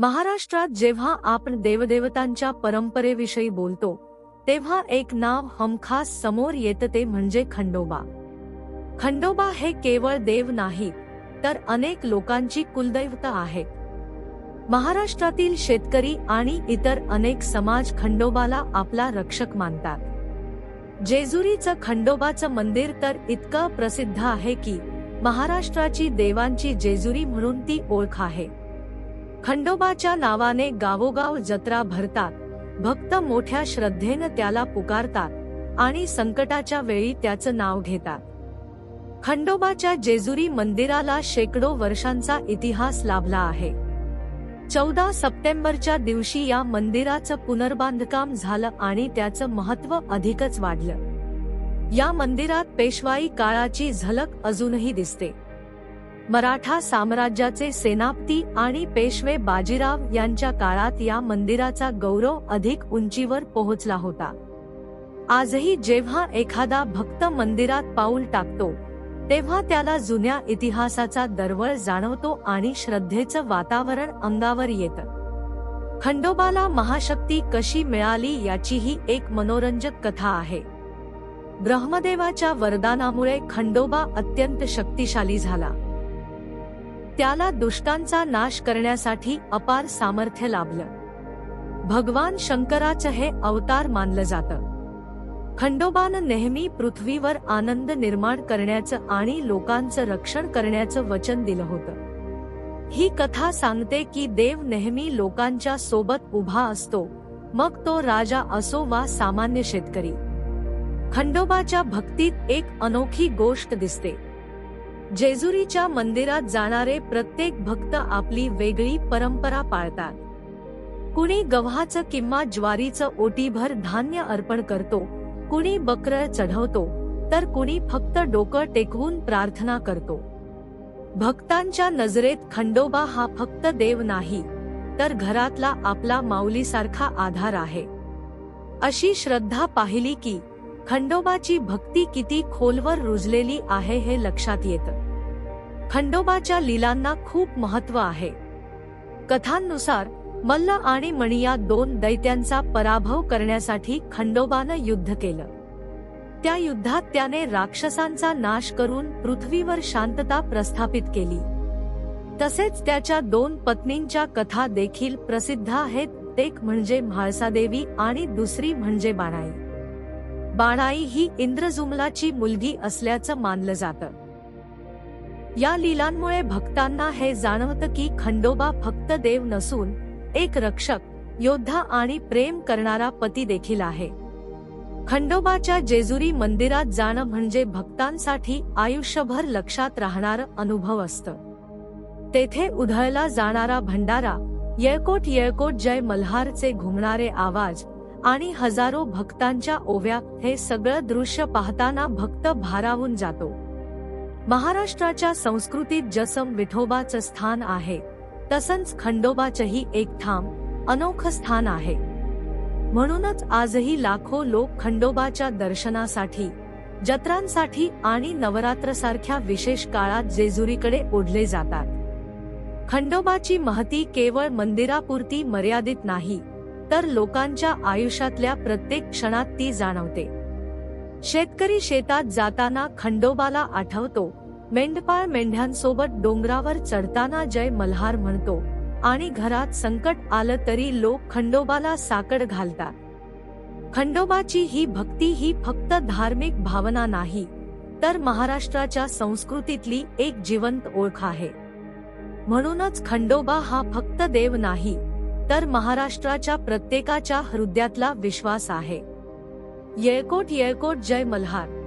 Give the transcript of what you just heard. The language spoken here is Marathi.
महाराष्ट्रात जेव्हा आपण देवदेवतांच्या परंपरेविषयी बोलतो तेव्हा एक नाव हमखास समोर येतं ते म्हणजे खंडोबा. खंडोबा हे केवळ देव नाही तर अनेक लोकांची कुलदैवत आहे. महाराष्ट्रातील शेतकरी आणि इतर अनेक समाज खंडोबाला आपला रक्षक मानतात. जेजुरीचं खंडोबाचं मंदिर तर इतकं प्रसिद्ध आहे की महाराष्ट्राची देवांची जेजुरी म्हणून ती ओळख आहे. खंडोबाच्या नावाने गावोगाव जत्रा भरतात. भक्त मोठ्या श्रद्धेनं त्याला पुकारतात आणि संकटाच्या वेळी त्याचं नाव घेतात. खंडोबाच्या जेजुरी मंदिराला शेकडो वर्षांचा इतिहास लाभला आहे. चौदा सप्टेंबरच्या दिवशी या मंदिराचं पुनर्बांधकाम झालं आणि त्याचं महत्त्व अधिकच वाढलं. या मंदिरात पेशवाई काळाची झलक अजूनही दिसते. मराठा साम्राज्याचे सेनापती आणि पेशवे बाजीराव यांच्या काळात या मंदिराचा गौरव अधिक उंचीवर पोहोचला होता. आजही जेव्हा एखादा भक्त मंदिरात पाऊल टाकतो तेव्हा त्याला जुन्या इतिहासाचा दरवळ जाणवतो आणि श्रद्धेचं वातावरण अंगावर येतं. खंडोबाला महाशक्ती कशी मिळाली याचीही एक मनोरंजक कथा आहे. ब्रह्मदेवाच्या वरदानामुळे खंडोबा अत्यंत शक्तिशाली झाला. त्याला दुष्टांचा नाश करण्यासाठी अपार सामर्थ्य लाभलं. भगवान शंकराचं हे अवतार मानलं जातं. खंडोबानं नेहमी पृथ्वीवर आनंद निर्माण करण्याचं आणि लोकांचं रक्षण करण्याचं वचन दिलं होतं. ही कथा सांगते की देव नेहमी लोकांच्या सोबत उभा असतो मग तो राजा असो वा सामान्य शेतकरी. खंडोबाच्या भक्तीत एक अनोखी गोष्ट दिसते. जेजुरीच्या मंदिरात जाणारे प्रत्येक भक्त आपली वेगळी परंपरा पाळतात. कुणी गव्हाचं किंवा ज्वारीचं ओटीभर धान्य अर्पण करतो कुणी बकर चढवतो तर कुणी फक्त डोकं टेकवून प्रार्थना करतो. भक्तांच्या नजरेत खंडोबा हा फक्त देव नाही तर घरातला आपला माऊलीसारखा आधार आहे. अशी श्रद्धा पाहिली की खंडोबाची भक्ती किती खोलवर रुजलेली आहे हे लक्षात येतं. खंडोबाच्या लीलांना खूप महत्त्व आहे. कथांनुसार मल्ल आणि मणी या दोन दैत्यांचा पराभव करण्यासाठी खंडोबानं युद्ध केलं. त्या युद्धात त्याने राक्षसांचा नाश करून पृथ्वीवर शांतता प्रस्थापित केली. तसेच त्याच्या दोन पत्नींच्या कथा देखील प्रसिद्ध आहेत एक म्हणजे म्हाळसादेवी आणि दुसरी म्हणजे बाणाई. बाणाई ही इंद्रजुमलाची मुलगी असल्याचं मानलं जातं. या लीलांमुळे भक्तांना हे जाणवतं की खंडोबा फक्त देव नसून एक रक्षक योद्धा आणि प्रेम करणारा पती देखील आहे. खंडोबाच्या जेजुरी मंदिरात जाणं म्हणजे भक्तांसाठी आयुष्यभर लक्षात राहणार अनुभव असतं. तेथे उधळला जाणारा भंडारा येळकोट येळकोट जय मल्हारचे घुमणारे आवाज आणि हजारो भक्तांच्या ओव्या हे सगळं दृश्य पाहताना भक्त भारावून जातो. महाराष्ट्राच्या संस्कृतीत जसम विठोबाचं स्थान आहे तसंच खंडोबाचंही एक ठाम अनोखं स्थान आहे. म्हणूनच आजही लाखो लोक खंडोबाच्या दर्शनासाठी जत्रांसाठी आणि नवरात्रसारख्या विशेष काळात जेजुरीकडे ओढले जातात. खंडोबाची महती केवळ मंदिरापुरती मर्यादित नाही तर लोकांच्या आयुष्यातल्या प्रत्येक क्षणात ती जाणवते. शेतकरी शेतात जाताना खंडोबाला आठवतो मेंढपाळ मेंढ्यांसोबत डोंगरावर चढताना जय मल्हार म्हणतो आणि घरात संकट आलं तरी लोक खंडोबाला साकड घालतात. खंडोबाची ही भक्ती ही फक्त धार्मिक भावना नाही तर महाराष्ट्राच्या संस्कृतीतली एक जिवंत ओळख आहे. म्हणूनच खंडोबा हा फक्त देव नाही तर महाराष्ट्राच्या प्रत्येकाच्या हृदयातला विश्वास आहे. येळकोट येळकोट जय मल्हार.